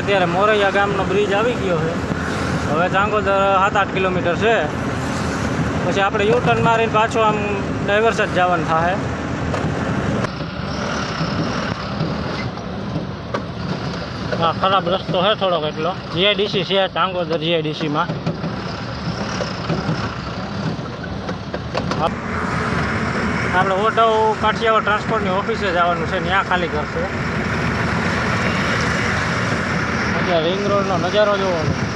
અત્યારે મોરૈયા ગામનો બ્રિજ આવી ગયો છે. હવે ચાંગોદર સાત આઠ કિલોમીટર છે. પછી આપણે યુ ટર્ન મારીને પાછું આમ ડાયવર્સ જ જવાનું થાય. હા ખરાબ રસ્તો છે થોડોક એટલો. જીઆઈડીસી છે ચાંગોદર જીઆઈડીસીમાં આપણે ઓટો કાઠિયાવાડ ટ્રાન્સપોર્ટની ઓફિસે જવાનું છે ત્યાં ખાલી કરશે. રિંગ રોડનો નજારો જોવાનો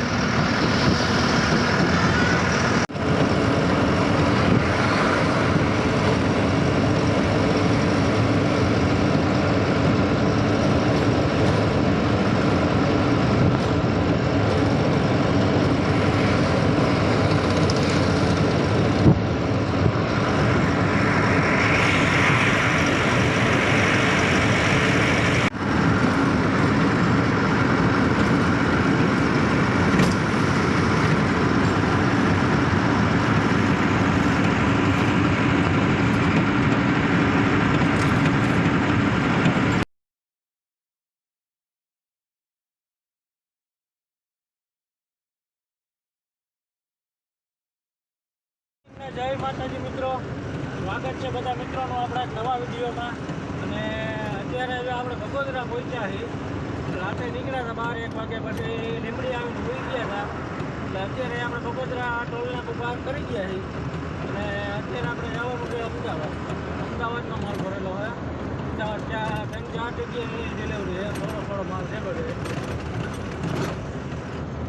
જય માતાજી મિત્રો, સ્વાગત છે બધા મિત્રોનું આપણા નવા વિડીયોમાં. અને અત્યારે હવે આપણે ભગોદરા પહોંચ્યા છીએ. રાતે નીકળ્યા હતા બાર એક વાગે પછી લીમડી આવીને ભૂઈ ગયા હતા. એટલે અત્યારે આપણે ભગોદરા ટોલના પાર કરી ગયા છીએ. અને અત્યારે આપણે જવાનું છે અમદાવાદ. અમદાવાદનો માલ ભરેલો હોય અમદાવાદ ત્યાં ત્રણ ચાર જગ્યાએ ડિલિવરી છે. થોડો થોડો માલ છે બધો.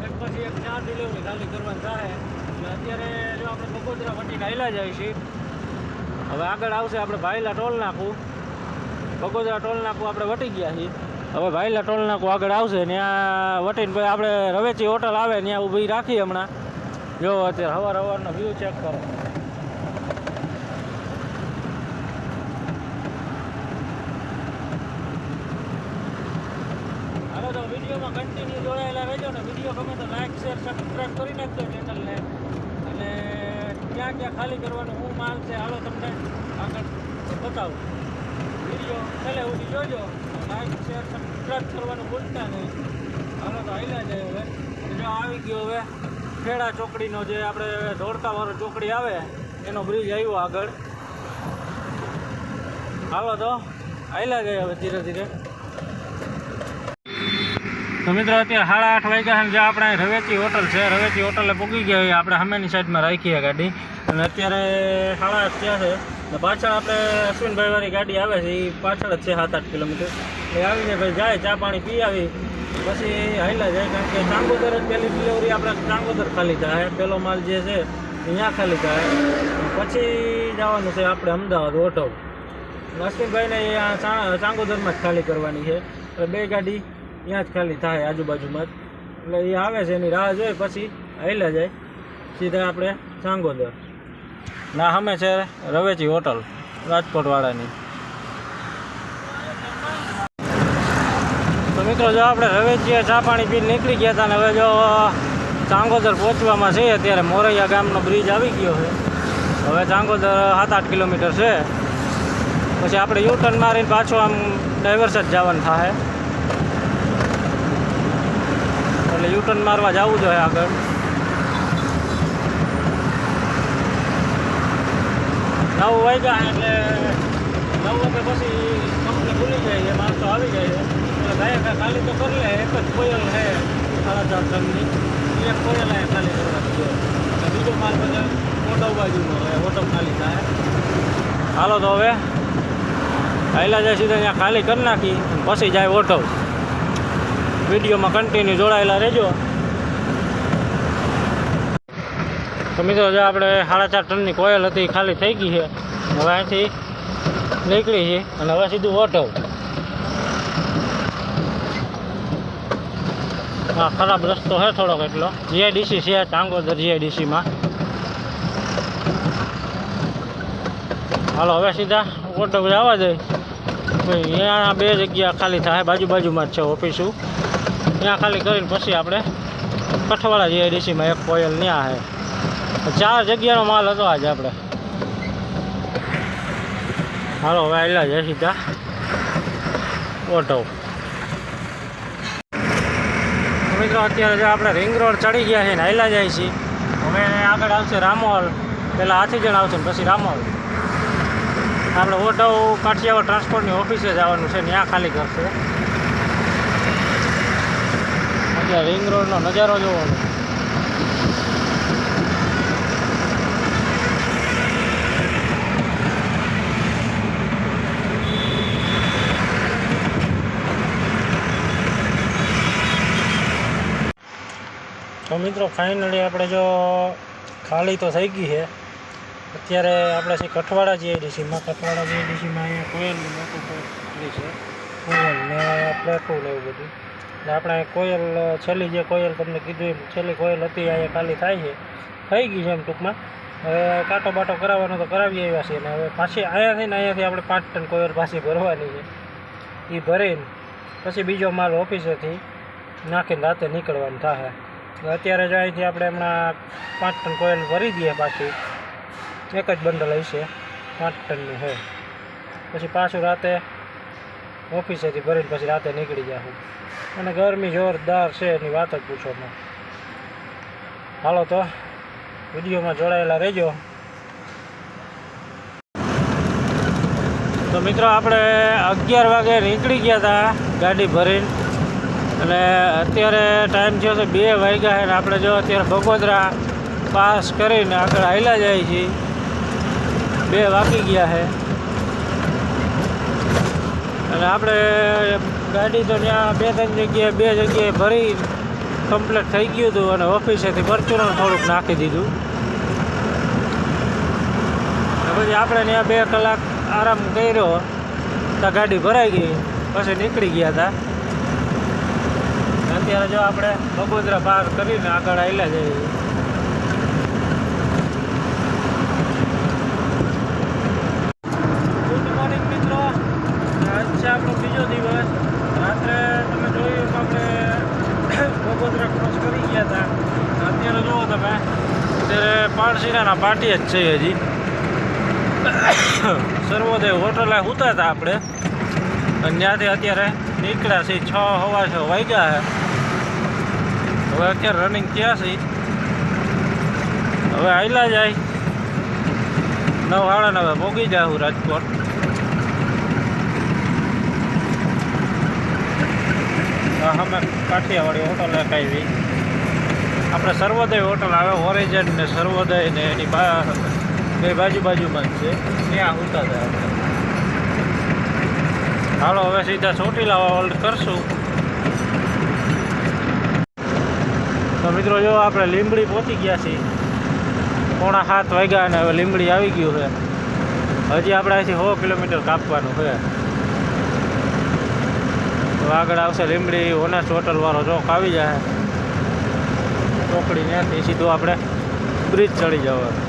એક પછી એક ચાર ડિલિવરી ખાલી કરવાની થાય. અત્યારે જો આપણે બગોદરા વટીને હાલ્યા જાય છીએ. હવે આગળ આવશે આપણે ભાઈલા ટોલ નાખું બગોદરા ટોલ નાખું આપણે વટી ગયા છીએ. હવે ભાઈલા ટોલ નાખું આગળ આવશે, ત્યાં વટીને પછી આપણે રવેચી હોટલ આવે, ત્યાં ઊભી રાખી હમણાં. જો અત્યારે હવાર હવારનો વ્યૂ ચેક કરો. વિડીયોમાં કન્ટિન્યુ જોડાયેલા રહેજો ને. વીડિયો ગમે તો લાઈક શેર સબસ્ક્રાઈબ કરી નાખજો ચેનલને ક્યાં ક્યાં ખાલી કરવાનું, હું માલ છે, હાલો તમને આગળ બતાવું. વીડિયો છેલ્લે સુધી જોજો. લાઈક શેર સબસ્ક્રાઈબ કરવાનું ભૂલતા નહીં. હાલો તો હાલ્યા જાય હવે. જો આવી ગયો હવે ખેડા ચોકડીનો જે આપણે ધોળકાવાળો ચોકડી આવે, એનો બ્રિજ આવ્યો આગળ. હાલો તો હાલ્યા જાય હવે ધીરે ધીરે. તો મિત્રો, અત્યારે સાડા આઠ વાગ્યા છે જે આપણે રવેચી હોટલ છે રવેચી હોટલે પૂગી ગયા આપણે સામેની સાઈડમાં રાખીએ ગાડી. અને અત્યારે સાડા આઠ થયા છે. ને પાછળ આપણે અશ્વિનભાઈ વાળી ગાડી આવે છે એ પાછળ જ છે સાત આઠ કિલોમીટર. એ આવીને ભાઈ જાય, ચા પાણી પી આવી. પછી હાઈલા જાય, કારણ કે ચાંગોદર જ પહેલી ડિલિવરી આપણે ચાંગોદર ખાલી થાય. પહેલો માલ જે છે ત્યાં ખાલી થાય. પછી જવાનું છે આપણે અમદાવાદ ઓટો અશ્વિનભાઈને અહીંયા ચાંગોદરમાં જ ખાલી કરવાની છે. બે ગાડી ત્યાં જ ખાલી થાય આજુબાજુમાં જ. એટલે એ આવે છે, એની રાહ જોઈ, પછી હાલ્યા જાય. સીધા આપણે ચાંગોદર. ના અમે છે રવેચી હોટલ, રાજકોટવાળાની. તો મિત્રો, જો આપણે રવેચીએ ચા પાણી પીને નીકળી ગયા હતા ને હવે જો ચાંગોદર પહોંચવામાં છે, અત્યારે મોરૈયા ગામનો બ્રિજ આવી ગયો છે. હવે ચાંગોદર સાત આઠ કિલોમીટર છે. પછી આપણે યુ ટર્ન મારીને પાછું આમ ડાયવર્સ જ જવાનું થાય એટલે યુ ટર્ન મારવા જવું જોઈએ આગળ. નવ વાગ્યા એટલે નવ વાગે પછી કંપની ખુલી જાય માલ તો આવી જાય છે. કાંઈ ખાલી તો કરી લે, એક જ કોયલ છે સાડા ચાર ટનની. એક કોયલ અહીંયા ખાલી કરવાની છે. બીજો માલ બધા ઓટો બાજુનો હોય ઓટો ખાલી થાય. હાલો તો હવે હાઈલા જાય સીધા ત્યાં ખાલી કરી નાખી, પછી જાય ઓટો વિડીયોમાં કન્ટિન્યુ જોડાયેલા રહેજો. તો મિત્રો, જે આપણે સાડા ચાર ટનની કોયલ હતી, ખાલી થઈ ગઈ છે. હવે અહીંથી નીકળી છે અને હવે સીધું ઓટો હા ખરાબ રસ્તો છે થોડોક એટલો. જીઆઈડીસી છે ચાંગોદર જીઆઈડીસીમાં હાલો, હવે સીધા ઓટો જવા દે. ભાઈ, અહીંયા બે જગ્યા ખાલી થાય બાજુ બાજુમાં જ છે ઓફિસો ત્યાં ખાલી કરીને પછી આપણે કઠવાળા ડીસીમાં એક કોયલ ત્યાં છે ચાર જગ્યાનો માલ હતો આજે આપણે. હાલો, હવે આવેલા છે સીધા ઓટો મિત્રો, અત્યારે આપણે રિંગ રોડ ચડી ગયા છે ને આવેલા જાય છીએ. હવે આગળ આવશે રામોલ. પહેલાં હાથીજણ આવશે ને પછી રામોલ. આપણે ઓટો કાઠિયાવાડ ટ્રાન્સપોર્ટની ઓફિસે જવાનું છે ત્યાં ખાલી કરશે અત્યારે રિંગ રોડનો નજારો જોવાનો તો મિત્રો ફાઇનલી આપણે જો ખાલી તો થઈ ગઈ છે. અત્યારે આપણે છે કઠવાડા જીઆઈડીસીમાં કઠવાડા જીઆઈડીસીમાં અહીંયા કોયલ મોટું પેલી છે. કોયલ ને પ્લેટું ને એવું બધું? એટલે આપણે કોયલ, છેલ્લી જે કોયલ તમને કીધું એમ, છેલ્લી કોયલ હતી, અહીંયા ખાલી થાય છે. થઈ ગઈ છે એમ ટૂંકમાં. હવે કાંટો બાટો કરાવવાનો તો કરાવી આવ્યા છીએ ને, હવે પાછી અહીંયાથી થઈને અહીંયાથી આપણે પાંચ ટન કોયલ પાછી ભરવાની છે. એ ભરીને પછી બીજો માલ ઓફિસેથી નાખીને રાતે નીકળવાનું થાય. અત્યારે જો અહીંથી આપણે હમણાં પાંચ ટન કોયલ ભરી દઈએ પાછી એક જ બંડલ હશે પાંચ ટનનું છે પછી પાછું રાતે ઓફિસેથી ભરીને પછી રાતે નીકળી જાઉં અને ગરમી જોરદાર છે એની વાત જ પૂછોમાં હાલો તો, વિડીયોમાં જોડાયેલા રહેજો. તો મિત્રો, આપણે અગિયાર વાગે નીકળી ગયા હતા ગાડી ભરીને. અને અત્યારે ટાઈમ થયો છે બે વાગ્યા છે ને આપણે જો અત્યારે બગોદરા પાસ કરીને આગળ હાલ્યા જાય છીએ. બે વાગી ગયા છે. અને આપણે ગાડી તો ત્યાં બે ત્રણ જગ્યાએ બે જગ્યાએ ભરી કમ્પ્લીટ થઈ ગયું હતું અને ઓફિસેથી પરચુરણ થોડુંક નાખી દીધું. પછી આપણે ત્યાં બે કલાક આરામ કર્યો. તો ગાડી ભરાઈ ગઈ. પછી નીકળી ગયા હતા. અત્યારે જો આપણે બગોદરા પાર કરીને આગળ આવેલા જઈએ ગુડ મોર્નિંગ મિત્રો આજ છે આપણો બીજો દિવસ. રાત્રે તમે જોયું તો આપણે બગોદરા ક્રોસ કરી ગયા હતા. અત્યારે જુઓ તમે, અત્યારે પાણસીરાના પાટી જ છે હજી. સર્વોદય હોટલે ઉતા હતા આપણે. અને ત્યાંથી અત્યારે નીકળ્યા છે છ હવા છ વાગ્યા છે. હવે અત્યારે રનિંગ થયા છે હવે આયલા જાય. નવ સાડા નવે ભોગી જાઉં રાજકોટ. અમે કાઠિયાવાડી હોટલ કાંઈ આપણે સર્વોદય હોટલ આવે ઓરિજન ને સર્વોદય ને એની બા, બે બાજુ બાજુમાં જ છે. ત્યાં ઉતા હતા આપણે. હાલો, હવે સીધા ચોટીલા હોલ્ડ કરશું. તો મિત્રો, જો આપણે લીંબડી પહોંચી ગયા છીએ. પોણા સાત વાગ્યા અને હવે લીંબડી આવી ગયું છે. હજી આપણે અહીંથી સો કિલોમીટર કાપવાનું છે. આગળ આવશે લીમડી ઓનેસ્ટ હોટલવાળો ચોક આવી જાય. ચોકડી ત્યાંથી સીધું આપણે બ્રિજ ચડી જવાનું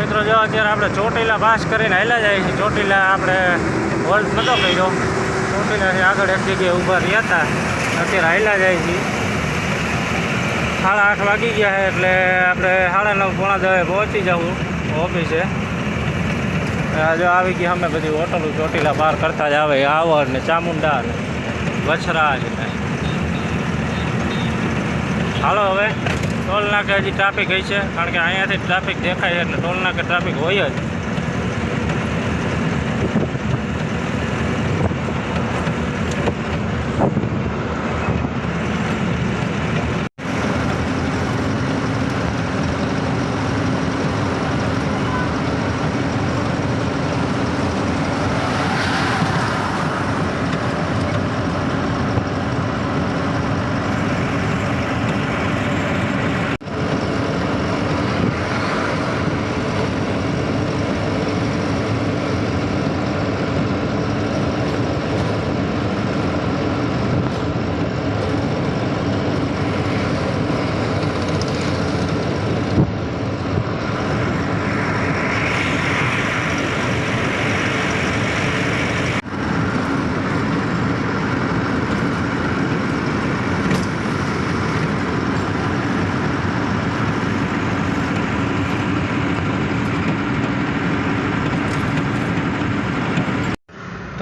મિત્રો જો અત્યારે આપણે ચોટીલા પાસ કરીને હાલ્યા જાય છીએ ચોટીલા આપણે હોલ્ડ નહોતો કર્યો. ચોટીલાથી આગળ એક જગ્યાએ ઊભા રહ્યા હતા. અત્યારે હાલ્યા જાય છે. સાડા આઠ વાગી ગયા છે એટલે આપણે સાડા નવ પોણા દવે પહોંચી જવું ઓફિસે. જો આવી ગયા અમે બધી હોટલો ચોટીલા બહાર કરતા જ આવે આવર ને ચામુંડા ને વછરા ને હાલો હવે ટોલ નાકે હજી ટ્રાફિક હોય છે કારણ કે અહીંયાથી ટ્રાફિક દેખાય એટલે ટોલ નાકે ટ્રાફિક હોય જ.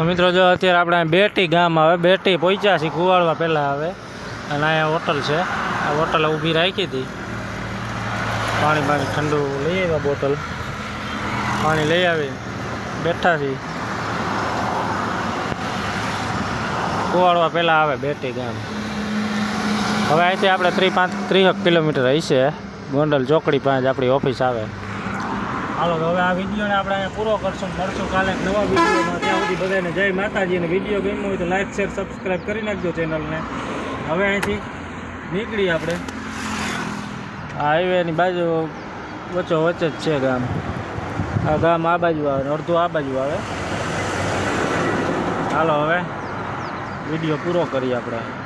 મિત્રો, જો અત્યારે આપણે બેટી ગામ આવે બેટી પહોંચ્યા છીએ કુવાડવા પહેલાં આવે અને અહીંયા હોટલ છે. આ હોટલે ઊભી રાખી હતી. પાણી પાણી ઠંડુ લઈ આવ્યા બોટલ. પાણી લઈ આવી. બેઠા છીએ. કુવાડવા પહેલાં આવે બેટી ગામ. હવે અહીંથી આપણે ત્રી પાંચ, ત્રીસક કિલોમીટર હશે. ગોંડલ ચોકડી પાંચ આપણી ઓફિસ આવે. હાલો હવે આ વિડીયોને આપણે અહીંયા પૂરો કરશું. મળશું કાલે નવા વિડીયોમાં. ત્યાં સુધી બધાને જય માતાજી અને વીડિયો ગમ્યો હોય તો લાઈક, શેર સબસ્ક્રાઈબ કરી નાખજો ચેનલને. હવે અહીંથી નીકળી આપણે. આ હાઈવેની બાજુ વચ્ચો વચ્ચે જ છે ગામ. આ ગામ આ બાજુ આવે અડધું આ બાજુ આવે. હાલો, હવે વીડિયો પૂરો કરીએ આપણે.